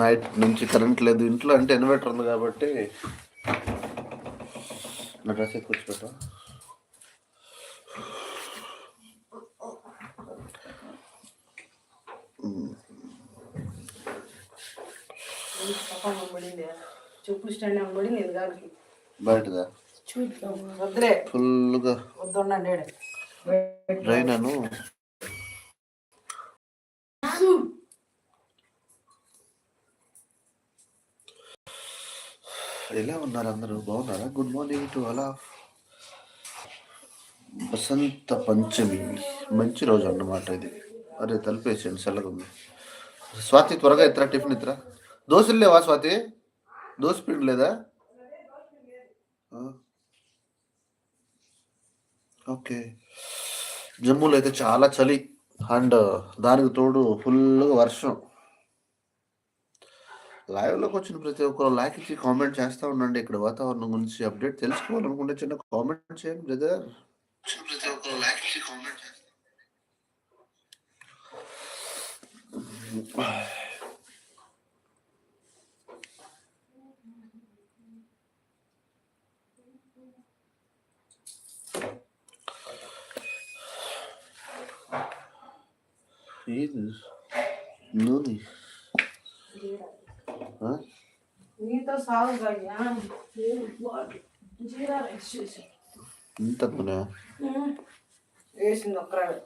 Night నుంచి current లేదు. ఇంట్లో అంటే ఇన్వర్టర్ ఉంది కాబట్టి నా డ్రెస్ కూర్చోబెట్టా చెప్పులు స్టాండ్ పడింది ఇది గాలికి బయటదా? చూద్దాం. వద్దులే. ఫుల్గా వద్దుండండి ఎలా ఉన్నారు అందరూ? బాగున్నారా? గుడ్ మార్నింగ్ టు అలా వసంత పంచమి. మంచి రోజు అన్నమాట ఇది. అరే తలిపేసేయండి చల్లగా ఉంది. స్వాతి త్వరగా ఇతరా టిఫిన్ ఇతరా దోశలు లేవా స్వాతి? దోశ పిండి లేదా? ఓకే. జమ్మూలో అయితే చాలా చలి. అండ్ దానికి తోడు ఫుల్గా వర్షం. లైవ్లోకి వచ్చిన ప్రతి ఒక్కరు లైక్ ఇచ్చి కామెంట్ చేస్తూ ఉండండి. ఇక్కడ వాతావరణం గురించి అప్డేట్ తెలుసుకోవాలనుకుంటే చిన్న కామెంట్ చేయండి బ్రదర్ ప్రతి ఒక్కరు లైక్ ఇచ్చి కామెంట్ నూనె ఆ? నీతో సాగు జీరా రైస్ చేసి ఇంత వేసింది ఒక్కరాడు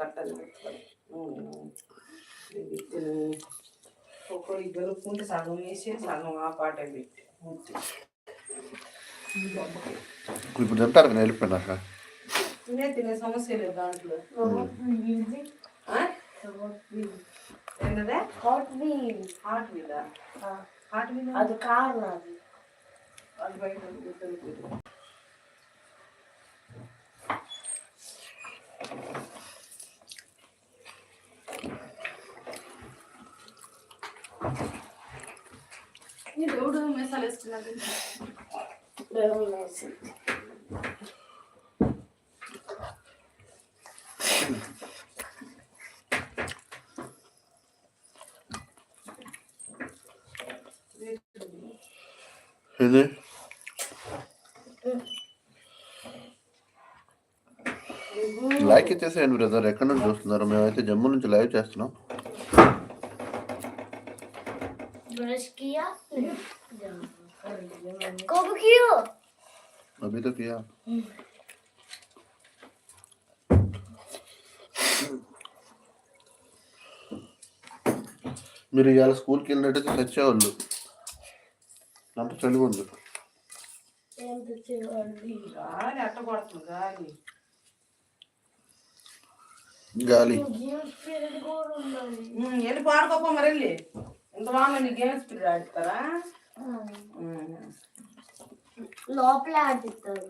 కట్టలు పెట్టుకొని. ఒక్కరు గెలుపుకుంటే సగం వేసి సగం ఆ పాట పెట్టి. ఇప్పుడు తింటారు కదా వెళ్ళిపోయినాక? తినే తినే సమస్య లేదు దాంట్లో. వీల్ హాట్ మీద హాట్ మీద అది కార్ నాది అది బయట గుర్తులు పెట్టు. ఈ దేవుడు మెసాలు వేసుకున్నాడు ఇది లైక్ ఇచ్చేసేయండి బ్రదర్ ఎక్కడి నుంచి చూస్తున్నారు మేమైతే జమ్మూ నుంచి లైవ్ చేస్తున్నాం ब्रश किया कब किया अभी तो किया మీరు ఇవాళ స్కూల్కి వెళ్ళినట్టయితే తెచ్చేవాళ్ళు అంత చలి ఉంది. గాలి వెళ్ళి పాడుకోపో మరి వెళ్ళి ఇంత బాగా నీ గేమ్స్ పీరియడ్ ఆడతారా. లోపల ఆడిస్తారు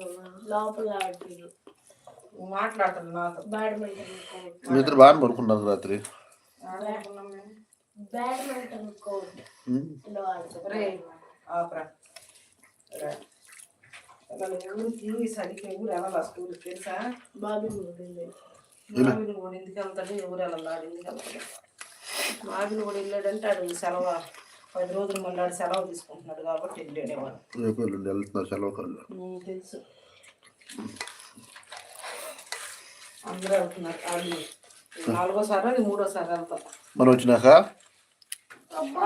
లోపల ఆడిస్తారు నువ్వు మాట్లాడుతుంది నాతో. బ్యాడ్మింటన్ ఇద్దరు బాగా పడుకున్నారు రాత్రి. బ్యాడ్మింటన్ కోర్ట్ అసలు ఊరికి సరికి ఊరు వెళ్ళాలా స్కూల్కి తెలుసా? బాబీ మూడింది మావిని కూడా ఎందుకు వెళ్తాడు? ఎవరు వెళ్ళాలి ఎందుకు వెళ్తాడు? మావిని కూడా వెళ్ళాడంటే ఆడు సెలవు పది రోజులు మళ్ళీ ఆడు సెలవు తీసుకుంటున్నాడు కాబట్టి వెళ్ళాడేవాడు వెళ్తున్నారు సెలవు తెలుసు. అందరూ వెళ్తున్నారు. వాళ్ళు నాలుగోసారి అది మూడోసారి వెళ్తాం మనం వచ్చినాక?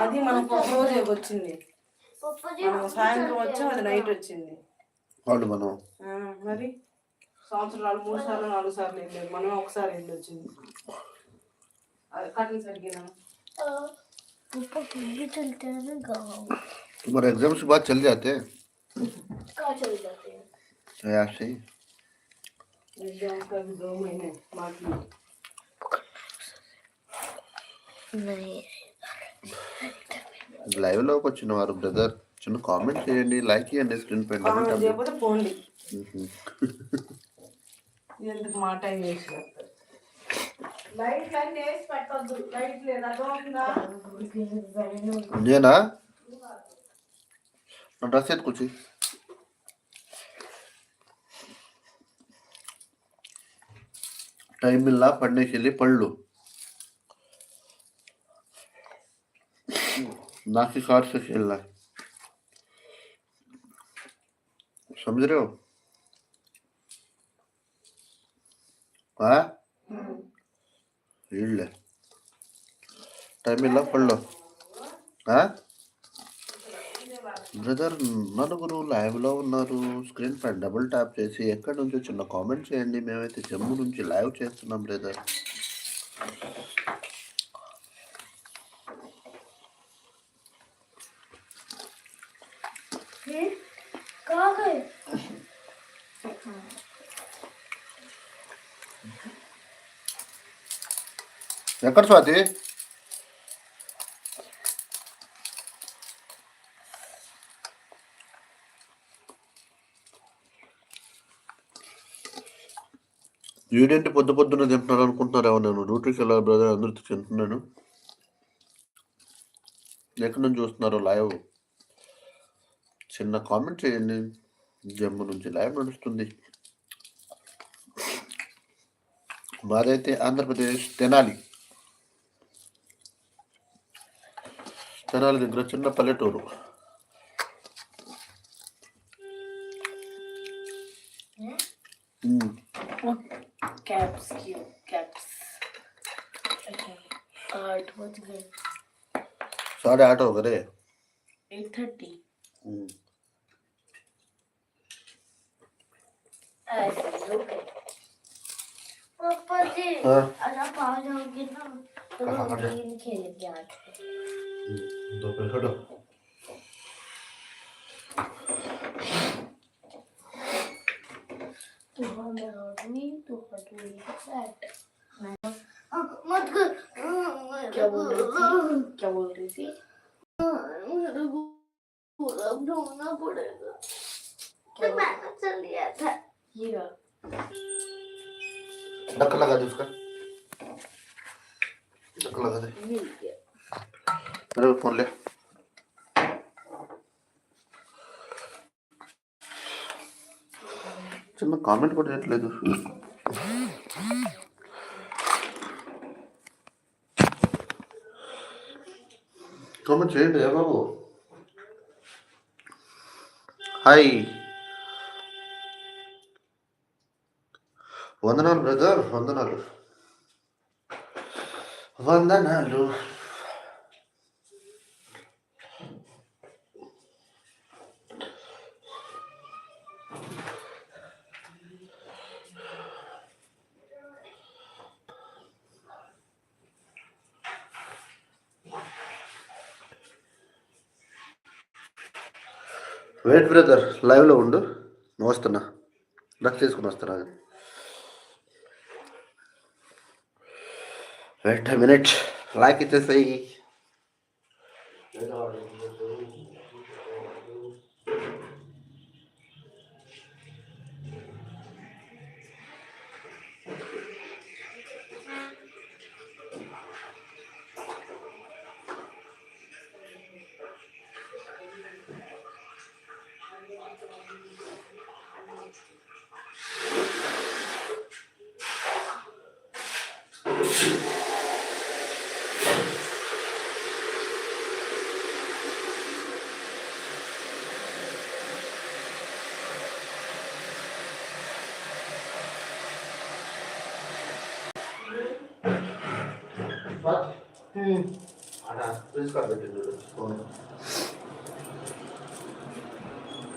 అది మనం ఒక రోజే వచ్చింది. మనం సాయంత్రం వచ్చాం అది నైట్ వచ్చింది వాళ్ళు మనం ఆ, మరి సంవత్సరాలు మూడు సార్లు నాలుగు సార్లు వెళ్ళారు మనం ఒకసారి వెళ్ళి వచ్చింది అది కట్టలు సరిగ్గా ऊपर भी चलते हैं ना गाँव तुम्हारे एग्जाम्स के बाद चल जाते हैं कहाँ चल जाते हैं ऐसे ही एग्जाम का भी दो महीने बाकी नहीं లైవ్లోకి వచ్చిన వారు బ్రదర్ చిన్న కామెంట్ చేయండి లైక్ చేయండి స్క్రీన్ పై కామెంట్ పోండి. ఎందుకు మాట నేనా? నా డ్రెస్ టైం ఇలా పండేసి వెళ్ళి పళ్ళు. नाकी कार्ड से खेलना है समझ रहे हो हाँ ಇಳ್ಳೆ ಟೈಮ್ ಇಲ್ಲ ಪಳ್ಳು ಹಾಂ బ్రదర్ నలుగురు లైవ్లో ఉన్నారు స్క్రీన్ పై డబుల్ ట్యాప్ చేసి ఎక్కడి నుంచి చిన్న కామెంట్ చేయండి మేమైతే జమ్ము నుంచి లైవ్ చేస్తున్నాం బ్రదర్ ఎక్కడ స్వాతి వీడేంటి పొద్దు పొద్దున్న తింటున్నారు అనుకుంటున్నారేమో నేను. డ్యూటీకి వెళ్ళాలి బ్రదర్ అందరితో తింటున్నాను. ఎక్కడి నుంచి చూస్తున్నారు లైవ్ చిన్న కామెంట్ చేయండి. జమ్ము నుంచి లైవ్ నడుస్తుంది. మాదైతే ఆంధ్రప్రదేశ్ తెనాలి. తెనాలి దగ్గర చిన్న పల్లెటూరు ఉమ్. कैप्स की कैप्स आठ बज गए साढ़े आठ हो गए एट थर्टी हम्म। ऐसे ओके पापा जी हाँ। आज आप आ जाओगे ना तो कहाँ हम आ जाए? गेम खेलेंगे आज दो पे खड़ो तू हमें आदमी तू हटवी बैठ मत कर क्या बोल रही थी? क्या बोल रही थी? मेरे को अब ढूंढना पड़ेगा। क्या मैंने चल लिया था। ये ढक्कन लगा दे उसका। ढक्कन लगा दे। मिल गया। Pero ponle. చిన్న కామెంట్ కూడా చేయట్లేదు. కామెంట్ చేయండి ఏ బాబు. హాయ్. వందనాలు బ్రదర్ వందనాలు. వందనాలు. వెయిట్ బ్రదర్ లైవ్లో ఉండు. నువ్వు వస్తున్నా. డ్రగ్ తీసుకుని వస్తున్నా. Wait minute like ఇచ్చేసేయి.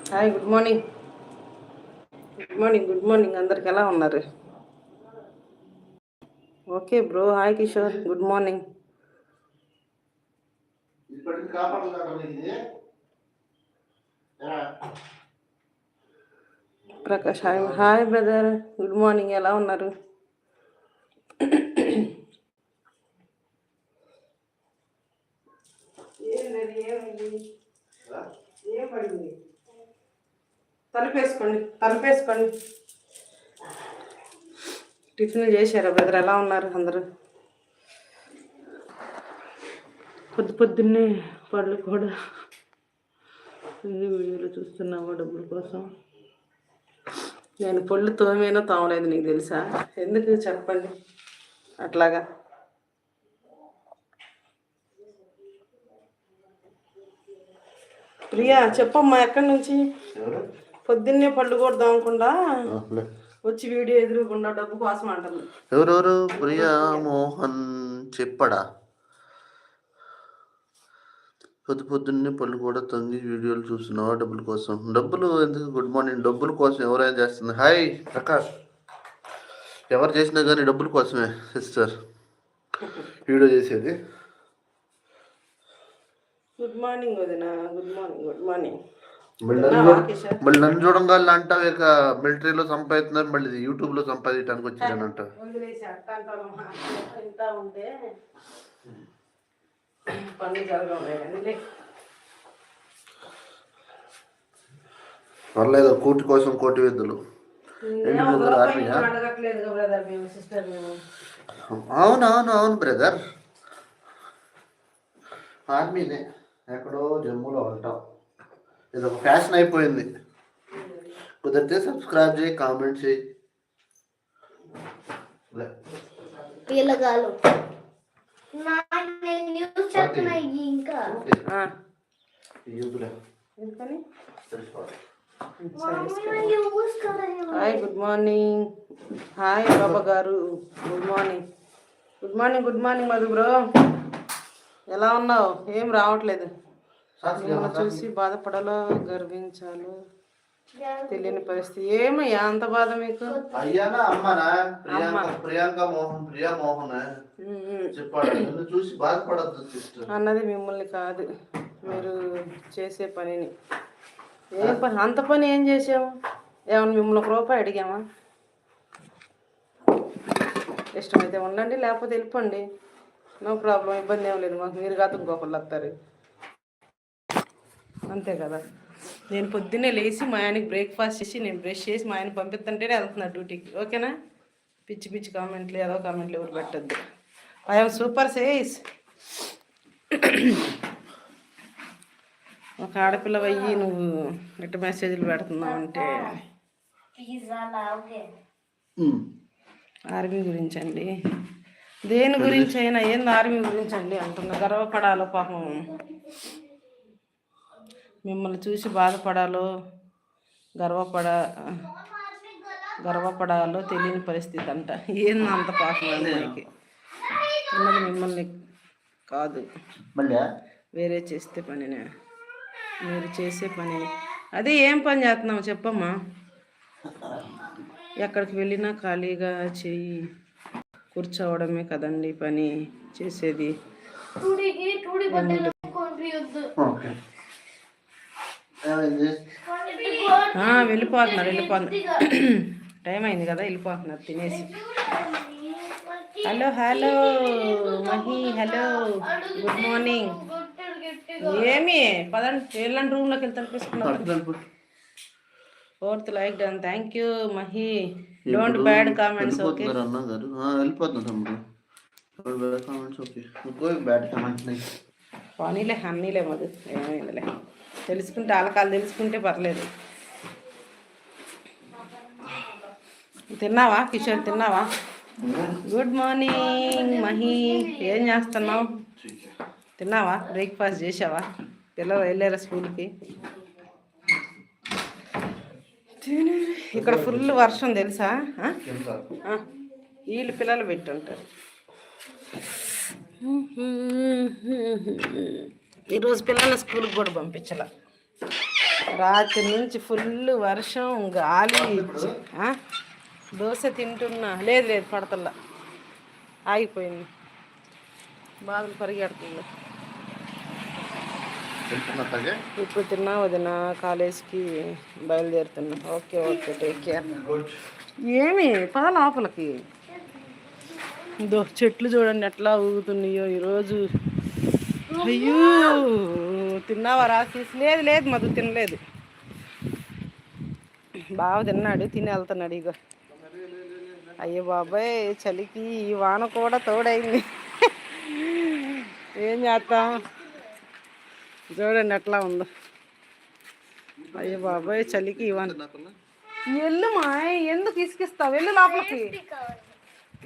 Hi good morning good morning good morning అందరికి ఎలా ఉన్నారు? Okay bro hi Kishore good morning Prakash hi hi brother good morning ఎలా ఉన్నారు? ఏమడింది తలుపేసుకోండి తలుపేసుకోండి. టిఫిన్ చేశారా బ్రదర్? ఎలా ఉన్నారు అందరూ? పొద్దు పొద్దున్నే పళ్ళు కూడా వీడియోలో చూస్తున్నావా డబ్బుల కోసం? నేను పళ్ళు తోమేనో తోమలేదు నీకు తెలుసా? ఎందుకు చెప్పండి? అట్లాగా. ప్రియా చెప్పమ్మా ఎక్కడి నుంచి? పొద్దున్నే పళ్ళు కొడదాం అనుకుండా. వచ్చి వీడియో ఎదురుకుండా డబ్బు కోసం అంటుంది. ఎవరెవరు? ప్రియా మోహన్ చెప్పడా? పొద్దు పొద్దున్నే పళ్ళు కూడా తొంగి వీడియోలు చూస్తున్నావా డబ్బుల కోసం? డబ్బులు ఎందుకు? Good morning. డబ్బుల కోసం ఎవరైనా చేస్తుంది. హాయ్ ప్రకాష్. ఎవరు చేసినా కానీ డబ్బుల కోసమే సిస్టర్. వీడియో చేసేది. గుడ్ మార్నింగ్ వదిన. గుడ్ మార్నింగ్ గుడ్ మార్నింగ్ మళ్ళీ నన్ను అంటావు ఇక మిలిటరీలో సంపాదిస్తున్నారు మళ్ళీ సంపాదించడానికి అంటావు. తింటా ఉంటే పనులు జరగలేదు పర్లేదు కోటి కోసం కోటి మేము అవును అవును అవును బ్రదర్ ఆర్మీనే. ఎక్కడో జమ్మూలో ఉంటాం ఇది ఒక ఫ్యాషన్ అయిపోయింది. కుదిరితే సబ్స్క్రైబ్ చేయి కామెంట్ చేయి. పిల్లగాలు ఇంకా. Hi good morning hi Baba గారు good morning good morning good morning Madhu bro. ఎలా ఉన్నావు? ఏం రావట్లేదు. చూసి బాధపడాలో గర్వించాలో తెలియని పరిస్థితి. ఏమయ్యా అంత బాధ మీకు? అయ్యానా అమ్మనా? ప్రియాంక ప్రియాంక మోహన్ ప్రియా మోహన్ ఉమ్, ఉమ్. చెప్పాడు. నిన్ను చూసి బాధపడద్దు సిస్టర్. అన్నది మిమ్మల్ని కాదు. మీరు చేసే పనిని. ఏం పని? అంత పని ఏం చేసాము ఏమన్నా మిమ్మల్ని ఒక రూపాయి అడిగామా? ఇష్టమైతే ఉండండి లేకపోతే వెళ్ళిపోండి. నో ప్రాబ్లం ఇబ్బంది ఏం లేదు. మాకు మీరు కాదు ఇంకొకళ్ళు వస్తారు. అంతే కదా. నేను పొద్దున్నే లేచి మా ఆయనకి బ్రేక్ఫాస్ట్ చేసి నేను బ్రష్ చేసి మా ఆయన పంపిస్తుంటేనే వెళ్తున్నా డ్యూటీకి ఓకేనా? పిచ్చి పిచ్చి కామెంట్లు ఏదో కామెంట్లు ఎవరు పెట్టద్దు. ఐఎమ్ సూపర్ సేస్ ఒక ఆడపిల్ల అయ్యి నువ్వు ఎట్ట మెసేజ్లు పెడుతున్నావు అంటే. ఆర్మీ గురించి అండి దేని గురించి అయినా ఏంది ఆర్మీ గురించి అండి అంటున్నా. గర్వపడాలో పాపం. మిమ్మల్ని చూసి బాధపడాలో గర్వపడ గర్వపడాలో తెలియని పరిస్థితి అంట ఏంది అంత పాపం అమ్మాయికి ఉన్నది మిమ్మల్ని కాదు. వేరే చేస్తే పనినే. మీరు చేసే పనిని అదే ఏం పని చేస్తున్నావు చెప్పమ్మా? ఎక్కడికి వెళ్ళినా ఖాళీగా చెయ్యి. కూర్చోవడమే కదండి పని చేసేది. టూడీకి టూడీ బట్టలు కొనిపియొద్దు ఓకే. ఏమైంది? ఆ, వెళ్ళిపోతున్నారు వెళ్ళిపోతున్నారు టైం అయింది కదా వెళ్ళిపోతున్నారు తినేసి. Hello hello Mahi hello good morning. ఏమి పదండి ఎల్లండి రూమ్లోకి వెళ్తాను fourth like done. Thank you Mahi. Don't bad comments okay? వెళ్ళిపోతున్నారు అన్న గారు ఆ, వెళ్ళిపోతున్నారు తమ్ముడు. Bad comments okay. Going bad comments nice పోనీలే అన్నీలే మధు. ఏమైందిలే. తెలుసుకుంటే ఆలకాలు తెలుసుకుంటే పర్లేదు. తిన్నావా కిషోర్? తిన్నావా? Good morning Mahi. ఏం చేస్తున్నావు? తిన్నావా? బ్రేక్ఫాస్ట్ చేసావా? పిల్లలు వెళ్ళారా స్కూల్కి? ఇక్కడ ఫుల్ వర్షం తెలుసా? వీళ్ళు పిల్లలు పెట్టుంటారు. ఈరోజు పిల్లల్ని స్కూల్కి కూడా పంపించాల. రాత్రి నుంచి ఫుల్ వర్షం గాలి? దోశ తింటున్నా. లేదు లేదు పడతల్లా ఆగిపోయింది. బాధలు పరిగెడుతుంది. ఇప్పుడు తిన్నా వదిన కాలేజీకి బయలుదేరుతున్నా. ఓకే ఓకే టేక్ కేర్ ఏమి? పద లోపలికి. ఇదో చెట్లు చూడండి ఎట్లా ఊగుతున్నాయో ఈరోజు. అయ్యో తిన్నావా రాసేసి లేదు లేదు మధు తినలేదు. బాగా తిన్నాడు తిని వెళ్తున్నాడు ఇగో. అయ్యో బాబాయ్ చలికి ఈ వాన కూడా తోడైంది. ఏం చేస్తాం? చూడండి ఎట్లా ఉందో. అయ్యో బాబాయ్ చలికి ఇవ్వండి ఎల్లు మా ఎందుకు ఇసుకిస్తావు? వెళ్ళు లోపలికి.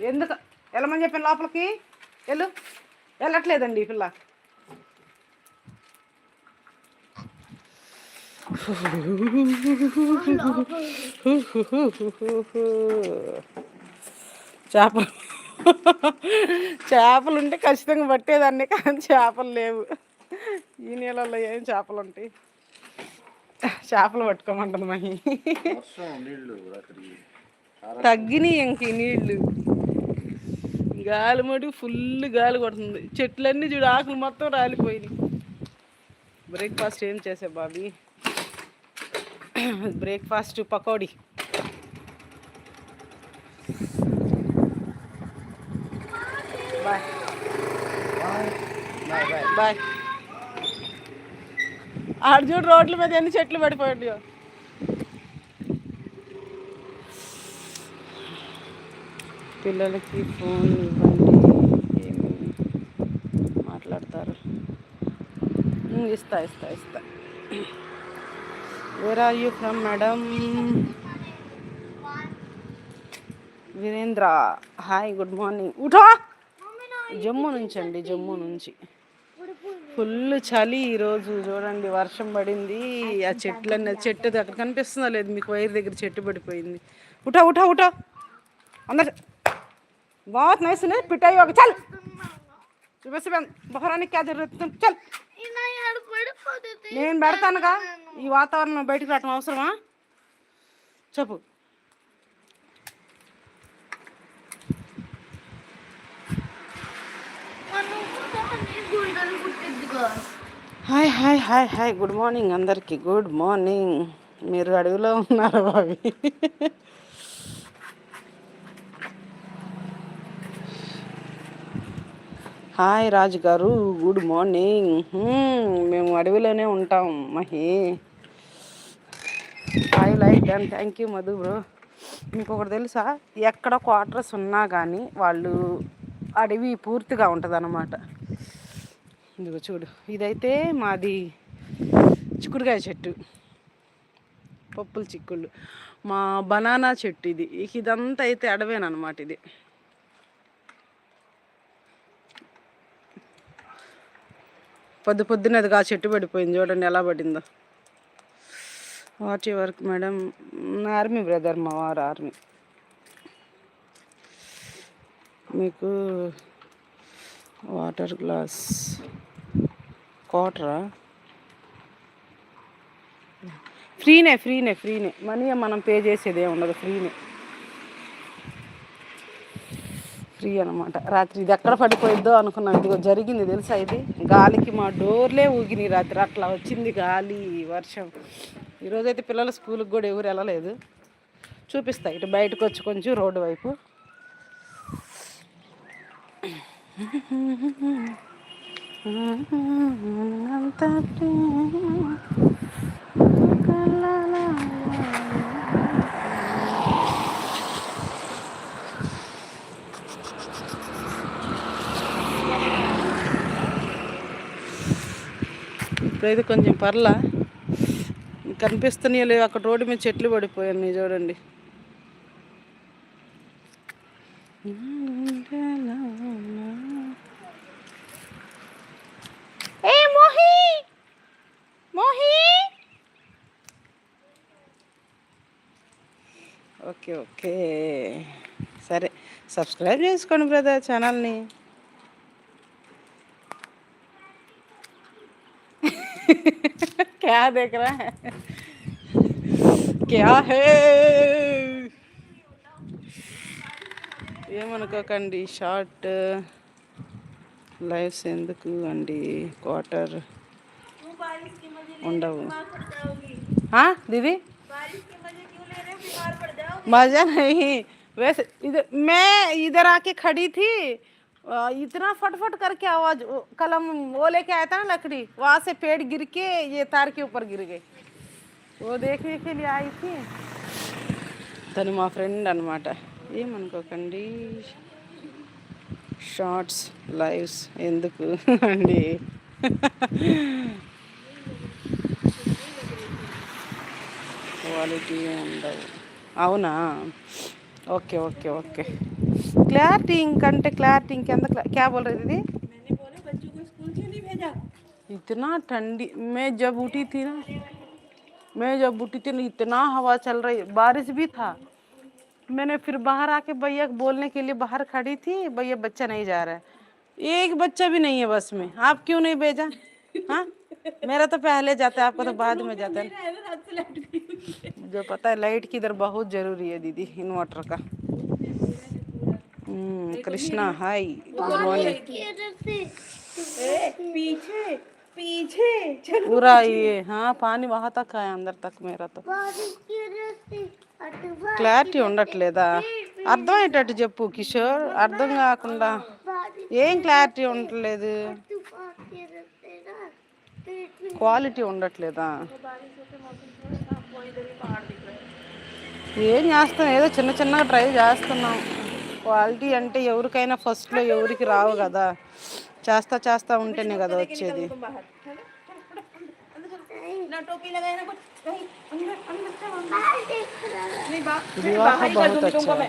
ఎందుకు? వెళ్ళమని చెప్పాను లోపలికి. వెళ్ళు. వెళ్ళట్లేదండి ఈ పిల్ల. చేపలు. చేపలు ఉంటే ఖచ్చితంగా పట్టేదాన్ని కానీ చేపలు లేవు. ఈ నీళ్ళల్లో ఏం చేపలు ఉంటాయి? చేపలు పట్టుకోమంటుంది మహి. తగ్గినాయి ఇంక ఈ నీళ్ళు. గాలి మడి ఫుల్ గాలి కొడుతుంది. చెట్లన్నీ చూడు ఆకులు మొత్తం రాలిపోయినాయి. బ్రేక్ఫాస్ట్ ఏం చేసా Bobby? Breakfast pakoda. Bye bye ఆడ చూడు రోడ్ల మీద ఎన్ని చెట్లు పడిపోయాయో పిల్లలకి ఫోన్ ఇవ్వండి ఏమి మాట్లాడతారు. ఇస్తా ఇస్తా ఇస్తా. Where are you from madam Virendra hi good morning ఉఠా Jammu నుంచి అండి జమ్మూ నుంచి. ఫుల్ చలి ఈరోజు చూడండి వర్షం పడింది. ఆ చెట్లన్నీ చెట్టు అక్కడ కనిపిస్తుందా లేదు మీకు వైర్ దగ్గర చెట్టు పడిపోయింది. ఉఠా ఉఠా ఉఠా. అందరు. బాత్ నైస్ పిటాయి ఒక చల్. బహరానికి అది చల్. నేను పెడతానుగా. ఈ వాతావరణం బయటకు రావటం అవసరమా? చెప్పు. Hi hi hi hi. Good morning అందరికి. Good morning. మీరు అడవిలో ఉన్నారు బాబీ? హాయ్ రాజు గారు. Good morning. మేము అడవిలోనే ఉంటాం Mahi. Hi like and thank you Madhu bro. మీకు ఒకటి తెలుసా? ఎక్కడ క్వార్టర్స్ ఉన్నా కానీ వాళ్ళు అడవి పూర్తిగా ఉంటుంది ఇందుకు చూడు. ఇదైతే మాది చిక్కుడుకాయ చెట్టు. పప్పుల చిక్కుళ్ళు. మా బనానా చెట్టు ఇది. ఇదంతా అయితే అడవేనమాట ఇది. పొద్దు పొద్దున ఆ చెట్టు పడిపోయింది చూడండి ఎలా పడిందో. What you work madam army brother మా వారు ఆర్మీ. మీకు వాటర్ గ్లాస్. కోటరా ఫ్రీనే ఫ్రీనే ఫ్రీనే. మనీ మనం పే చేసేదే ఉండదు ఫ్రీనే. ఫ్రీ అనమాట రాత్రి ఇది ఎక్కడ పడిపోయిద్దో అనుకున్నాం. ఇదిగో జరిగింది తెలుసా ఇది? గాలికి మా డోర్లే ఊగినాయి రాత్రి. అట్లా వచ్చింది గాలి వర్షం. ఈరోజైతే పిల్లలు స్కూల్కి కూడా ఎవరు వెళ్ళలేదు. చూపిస్తా. ఇటు బయటకు వచ్చి కొంచెం రోడ్డు వైపు. అంత ఇప్పుడైతే కొంచెం పర్లా. కనిపిస్తున్నాయో లేవు. అక్కడ రోడ్డు మీద చెట్లు పడిపోయాయి చూడండి. ఓకే ఓకే సరే సబ్స్క్రైబ్ చేసుకోండి బ్రదర్ ఛానల్ని क्या देख रहा है क्या है ఏమనుకోకండి షార్ట్ లైఫ్స్ ఎందుకు అండి క్వార్టర్ ఉండవు हाँ दीदी मजा नहीं वैसे इधर मैं इधर आके खड़ी थी अ, इतना फटफट करके आवाज वो कलम वो लेके आया था ना लकड़ी वहां से पेड़ गिर के ये तार के ऊपर गिर गए वो देखने के लिए आई थी తను మా ఫ్రెండ్ అనమాట ఏమనుకోకండి షార్ట్స్ లైవ్స్ ఎందుకు అండి క్వాలిటీ ఉండవు అవునా ఓకే ఓకే ఓకే క్లారిటీ ఇంకంటే క్లారిటీ ఇంకెంత क्ला- क्या बोल रही दीदी इतना ठंडी मैं जब उठी थी ना मैं जब उठी थी इतना हवा चल रही बारिश भी था मैंने फिर बाहर आके भैया को बोलने के लिए बाहर खड़ी थी भैया बच्चा नहीं जा रहा है एक बच्चा भी नहीं है बस में आप क्यों नहीं भेजा हाँ मेरा तो पहले जाता है आपका तो बाद में जाता है मुझे पता है लाइट की इधर बहुत जरूरी है दीदी इन्वर्टर का हम्म, कृष्णा हाय गुड मॉर्निंग पीछे पीछे पूरा ये हाँ पानी वहाँ तक है अंदर तक मेरा तो बारिश की वजह से अटवा క్లారిటీ ఉండట్లేదా అర్థమయ్యేటట్టు చెప్పు కిషోర్ అర్థం కాకుండా बारिश ఏం క్లారిటీ ఉండట్లేదు క్వాలిటీ ఉండట్లేదా ఏం చేస్తాం ఏదో చిన్న చిన్నగా ట్రై చేస్తున్నాం క్వాలిటీ అంటే ఎవరికైనా ఫస్ట్లో ఎవరికి రావు కదా చేస్తా చేస్తా ఉంటేనే కదా వచ్చేది ना टोपी लगाए ना कुछ कहीं अंदर अंदर से बाहर देख रहा है नहीं विवाह बहुत अच्छा है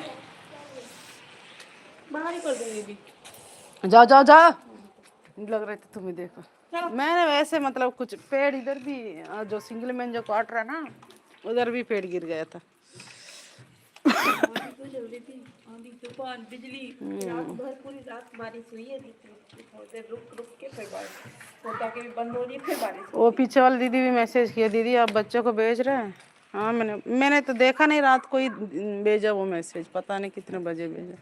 बाहर ही कर दूंगी भी जाओ जाओ जाओ लग रहे थे तुम ही देखो मैंने वैसे मतलब कुछ पेड़ इधर भी जो सिंगल मैन जो क्वार्टर है ना उधर भी पेड़ गिर गया था। तो जल्दी थी आंधी तूफ़ान बिजली। पूरी रात बारिश हुई है रुक रुक के फिर बारिश। होता के भी बंद हो रही है फिर बारिश वो पीछे वाली दीदी भी मैसेज किया दीदी आप बच्चों को भेज रहे हैं? हाँ मैंने मैंने तो देखा नहीं रात को ही भेजा वो मैसेज पता नहीं कितने बजे भेजा।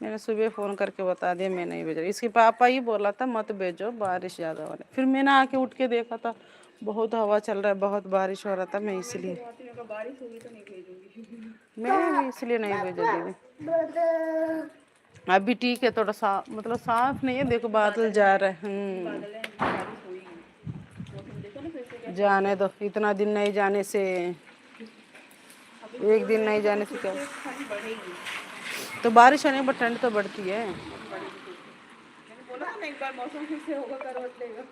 मैंने सुबह फ़ोन करके बता दिया, मैं नहीं भेज रही। इसके पापा ही बोला था, मत भेजो, बारिश ज़्यादा वाले फिर मैंने आके उठ के देखा था, बहुत हवा चल रहा है, बहुत बारिश हो रहा था, मैं इसलिए। मैं इसलिए नहीं भेजा दीदी अभी ठीक है, थोड़ा सा मतलब साफ़ नहीं है, देखो बादल जा रहे हैं। हम्म। जाने दो, इतना दिन नहीं जाने से, एक दिन नहीं जाने से क्या? तो बारिश होने पर ठंड तो बढ़ती है बोला ना एक बार मौसम फिर से होगा करवट लेगा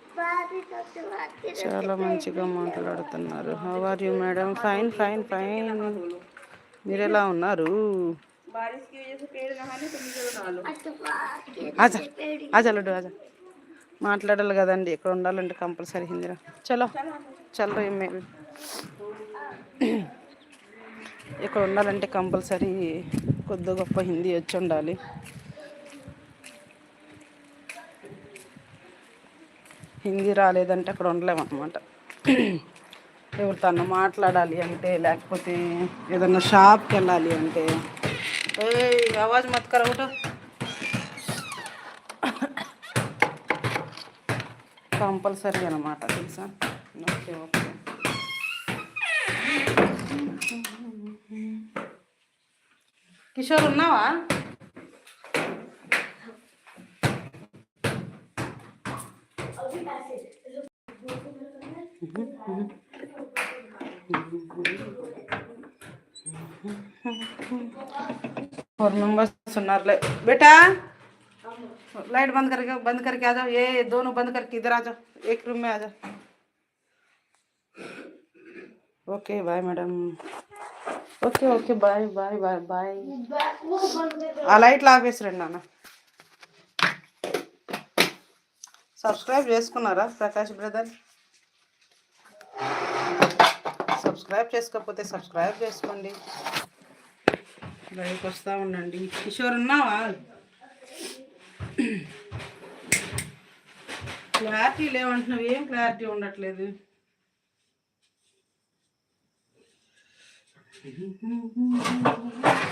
చాలా మంచిగా మాట్లాడుతున్నారు how are you madam fine fine fine మీరు ఎలా ఉన్నారు बारिश की वजह से पेड़ नहाने तो मुझे डालो ఆజా ఆజా లడ్డు ఆజా మాట్లాడాలి కదండి ఇక్కడ ఉండాలంటే కంపల్సరీ హిందీరా చలో చలో మేము ఇక్కడ ఉండాలంటే కంపల్సరీ కొద్ది గొప్ప హిందీ వచ్చి ఉండాలి హిందీ రాలేదంటే అక్కడ ఉండలేమన్నమాట. ఎవరితో మాట్లాడాలి అంటే లేకపోతే ఏదన్నా షాప్కి వెళ్ళాలి అంటే. ఏ ఆవాజ్ మత్ కర కంపల్సరీ అనమాట తెలుసా? Okay okay. కిషోర్ ఉన్నావా फोर मेंबर्स सुनार ले बेटा लाइट बंद करके बंद करके आ जाओ ये दोनों बंद करके इधर आ जाओ एक रूम में आ जाओ okay bye madam Okay okay bye bye bye bye. ఆ లైట్లు ఆపేసిరండి నాన్న. సబ్స్క్రైబ్ చేసుకున్నారా ప్రకాష్ బ్రదర్? సబ్స్క్రైబ్ చేసుకోకపోతే సబ్స్క్రైబ్ చేసుకోండి. లైక్ వస్తూ ఉండండి. కిషోర్ ఉన్నావా? క్లారిటీ లేవంటున్నావు. ఏం క్లారిటీ ఉండట్లేదు? ఫైవ్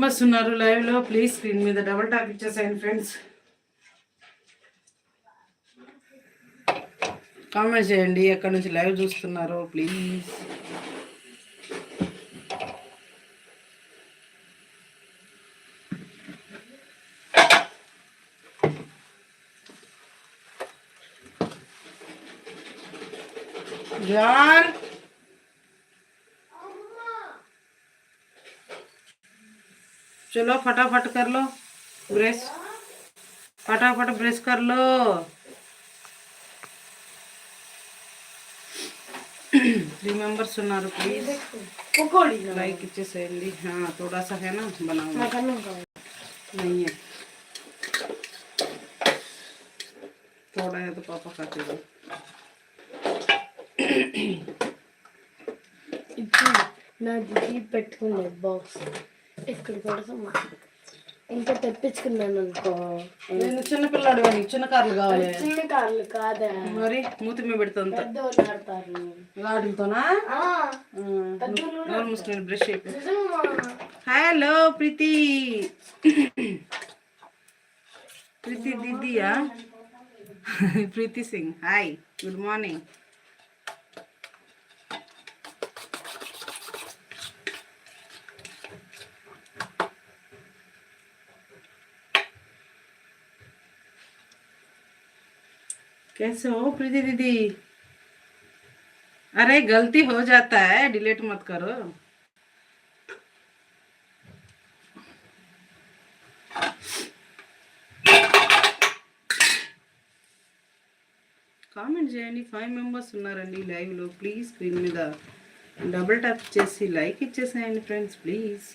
మెంబర్స్ ఉన్నారు లైవ్లో ప్లీజ్ స్క్రీన్ మీద డబల్ టాప్ ఇచ్చేసాయండి ఫ్రెండ్స్. కామెంట్ చేయండి ఎక్కడి నుంచి లైవ్ చూస్తున్నారు ప్లీజ్. Yeah. चलो फटाफट कर लो ब्रश। फटाफट ब्रश कर लो। रिमेम्बर सुना प्लीज़ सहेली हाँ थोड़ा सा है ना बनाऊँगा नहीं है। थोड़ा है तो पापा खाते थे ना दीदी पेट्रोल बॉक्स ఇక్కడ ఇంకా తెప్పించుకున్నాను అనుకో. నేను చిన్న పిల్లాడు చిన్న కార్లు కావాలి. చిన్న కార్లు కాదా? మరి మూతి మీద పెడుతుంది పెద్దోళ్ళు ఆడతారు. మూసుకొని బ్రష్? హలో ప్రీతి. Preeti దీదియా Preeti Singh hi good morning. कैसे हो प्रीति दीदी अरे गलती हो जाता है डिलीट मत करो కామెంట్ చేయండి ఫైవ్ మెంబర్స్ ఉన్నారండి లైవ్లో ప్లీజ్ స్క్రీన్ మీద డబుల్ ట్యాప్ చేసి లైక్ ఇచ్చేసేయండి ఫ్రెండ్స్ ప్లీజ్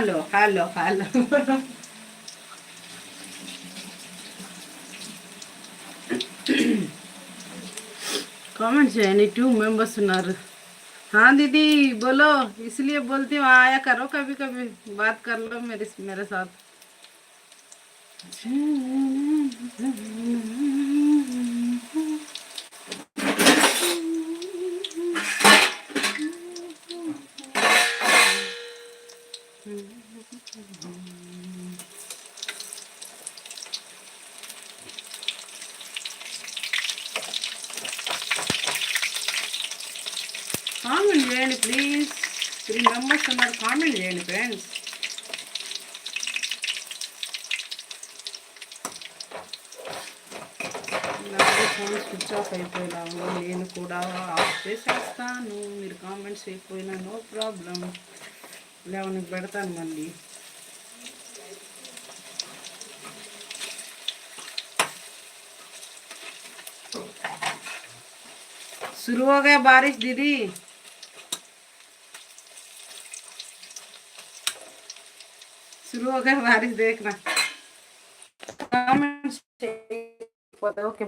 लो खा लो कमेंट जो टू मेंबर्स सुनार। हाँ दीदी, बोलो। इसलिए बोलती हूँ, आया करो कभी कभी बात कर लो मेरे मेरे साथ। కామెంట్ చేయండి ప్లీజ్ త్రీ మెంబర్స్ ఉన్నారు కామెంట్ చేయండి ఫ్రెండ్స్ నాది ఫోన్ స్విచ్ ఆఫ్ అయిపోయినా నేను కూడా ఆఫ్ చేసేస్తాను. మీరు కామెంట్స్ అయిపోయినా నో ప్రాబ్లం లెవెన్కి పెడతాను మళ్ళీ शुरू हो गया बारिश दीदी शुरू हो गया बारिश देखना ओके